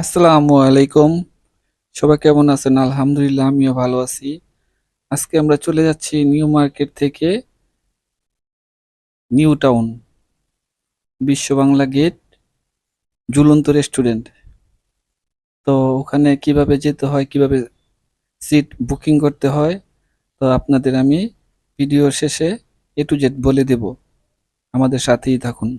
আসসালামু আলাইকুম। সবাই কেমন আছেন? আলহামদুলিল্লাহ আমিও ভালো আছি। আজকে আমরা চলে যাচ্ছি নিউ মার্কেট থেকে new town Biswa Bangla gate, ঝুলন্ত রেস্টুরেন্ট। তো ওখানে কীভাবে যেতে হয়, কীভাবে সিট বুকিং করতে হয়, তো আপনাদের আমি ভিডিওর শেষে এ টু জেড বলে দেব। আমাদের সাথেই থাকুন।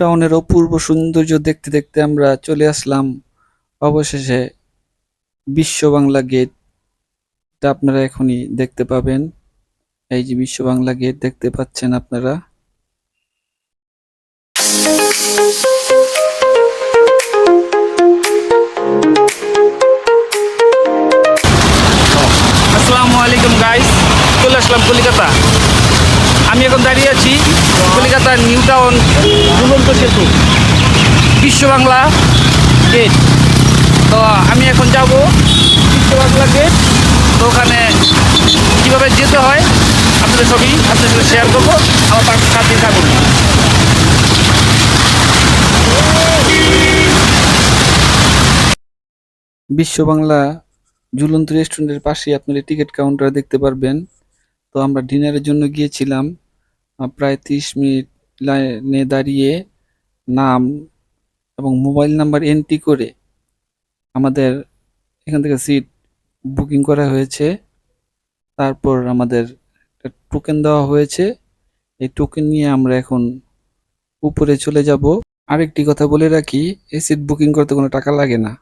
টাউনের অপূর্ব সৌন্দর্য দেখতে দেখতে আমরা চলে আসলাম অবশেষে বিশ্ব বাংলা গেট। টা আপনারা এখনই দেখতে পাবেন। এই যে বিশ্ব বাংলা গেট দেখতে পাচ্ছেন আপনারা। আসসালামু আলাইকুম গাইস চলে আসলাম কলিকাতা। আমি এখন দাঁড়িয়ে আছি কলিকাতার নিউ টাউন ঝুলন্ত সেতু। বিশ্ব বাংলা গেট তো আমি এখন যাব বিশ্ব বাংলা গেট তো ওখানে কীভাবে যেতে হয় আপনাদের ছবি আপনাদের শেয়ার করব। আমার পাশে সাথে থাকুন। বিশ্ব বাংলা ঝুলন্ত রেস্টুরেন্টের পাশে আপনারা টিকিট কাউন্টার দেখতে পারবেন। তো আমরা ডিনারের জন্য গিয়েছিলাম প্রায় তিরিশ মিনিট লাইনে দাঁড়িয়ে নাম এবং মোবাইল নাম্বার এন্ট্রি করে আমাদের এখান থেকে সিট বুকিং করা হয়েছে। তারপর আমাদের টোকেন দেওয়া হয়েছে। এই টোকেন নিয়ে আমরা এখন উপরে চলে যাব। আরেকটি কথা বলে রাখি, এই সিট বুকিং করতে কোনো টাকা লাগে না।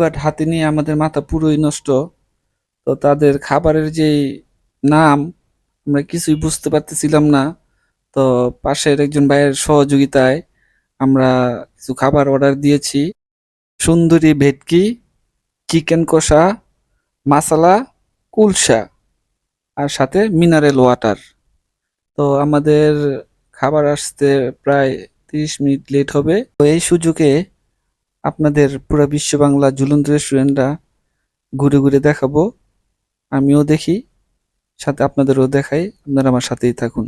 কার্ড হাতে নিয়ে আমাদের মাথা পুরোই নষ্ট, তো তাদের খাবারের যে নাম আমরা কিছুই বুঝতে পারতেছিলাম না। তো পাশের একজন ভাইয়ের সহযোগিতায় আমরা কিছু খাবার অর্ডার দিয়েছি। সুন্দরী ভেটকি, চিকেন কষা, মাসালা, কুলসা আর সাথে মিনারেল ওয়াটার। তো আমাদের খাবার আসতে প্রায় তিরিশ মিনিট লেট হবে। তো এই সুযোগে আপনাদের পুরো বিশ্ব বাংলা ঝুলন্ত রেস্টুরেন্টটা ঘুরে ঘুরে দেখাবো। আমিও দেখি, সাথে আপনাদেরও দেখাই, আপনারা আমার সাথেই থাকুন।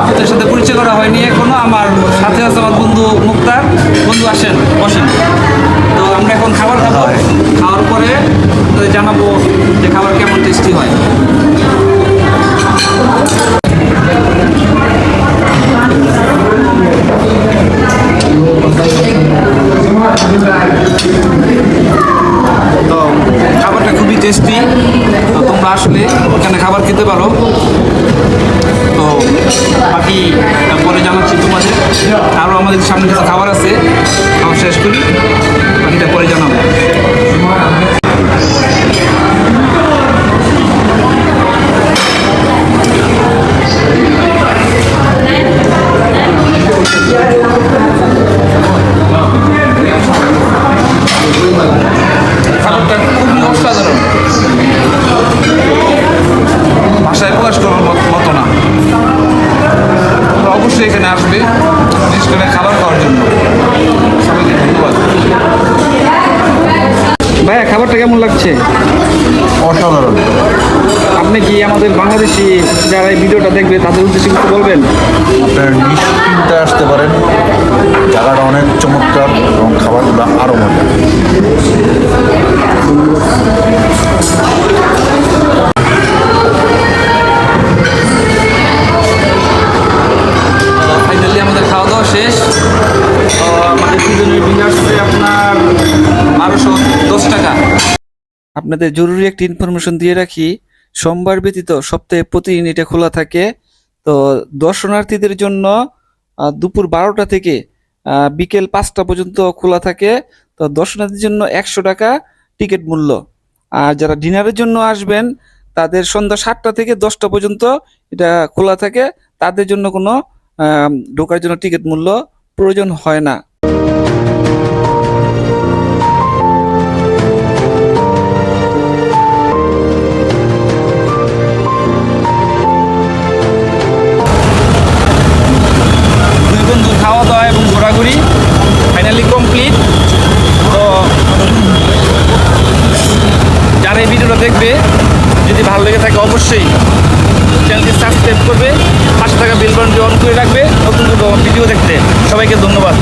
আপনাদের সাথে পরিচয় করা হয়নি এখনও। আমার সাথে আছে আমার বন্ধু মুক্তার। বন্ধু আসেন বসেন। তো আমরা এখন খাবার খাব। খাওয়ার পরে জানাব যে খাবার কেমন টেস্টি হয়। কেমন লাগছে? অসাধারণ। আপনি কি আমাদের বাংলাদেশি যারা এই ভিডিওটা দেখবে তাদের উদ্দেশ্যে কিছু বলবেন? আপনারা নিশ্চিন্তে আসতে পারেন। জায়গাটা অনেক চমৎকার এবং খাবারগুলো আরও মজা আপনাদের জরুরি একটি ইনফরমেশন দিয়ে রাখি, সোমবার ব্যতীত সপ্তাহে প্রতিদিন এটা খোলা থাকে। তো দর্শনার্থীদের জন্য দুপুর বারোটা থেকে বিকেল পাঁচটা পর্যন্ত খোলা থাকে। তো দর্শনার্থীর জন্য একশো টাকা টিকিট মূল্য। আর যারা ডিনারের জন্য আসবেন, তাদের সন্ধ্যা সাতটা থেকে দশটা পর্যন্ত এটা খোলা থাকে। তাদের জন্য কোনো ঢোকার জন্য টিকিট মূল্য প্রয়োজন হয় না। দেখবে। যদি ভালো লেগে থাকে অবশ্যই চ্যানেলটি সাবস্ক্রাইব করবে, পাশে থাকা বেল অন করে রাখবে নতুন ভিডিও দেখতে। সবাইকে ধন্যবাদ।